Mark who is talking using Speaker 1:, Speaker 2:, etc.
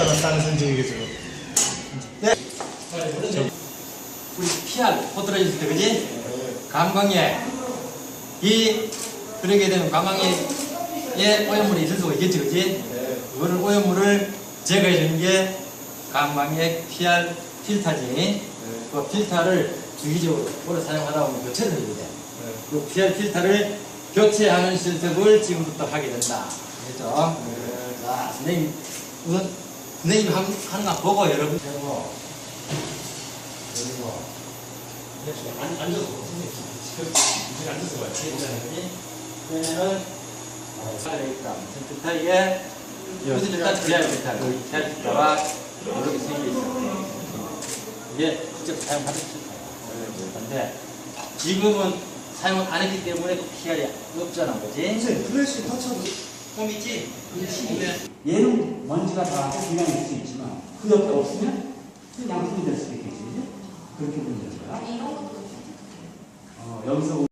Speaker 1: 따라 따는 선생이겠죠.
Speaker 2: 우리 PR 포트레이스 때 그지? 감광에 이 그러게 되면 감광에 오염물이 있을 수가 있겠지 그지? 그거를 오염물을 제거해 주는 게 감광의 PR 필터지 그 필터를 주기적으로 오래 사용하다 보면 교체를 해야 돼. 그 PR 필터를 교체하는 실습을 지금부터 하게 된다. 알겠죠? 자, 선생님, 우선 선생님이 한, 거 보고 여러분 하고 그리고 앉- 앉아서 선생님 이렇게 앉아서 같이 해보자니 그러면은 살에 있다. 필터 이게 무슨 필터? PR 필터. PR 필터가 이렇게 생겨 있어. 이게 직접 사용하는 필터예요. 근데 지금은 사용 안 했기 때문에 그 PR이 없잖아, 그지?
Speaker 1: 선생님, 플래시 터쳐도
Speaker 2: 폼 있지? 근데
Speaker 3: 얘는 먼지가 다 그냥 있을 수 있지만 그 옆에 없으면 그 양품이 될 수도 있겠지. 그렇게 보면 되는 거야.
Speaker 4: 이런 것도
Speaker 3: 어, 여기서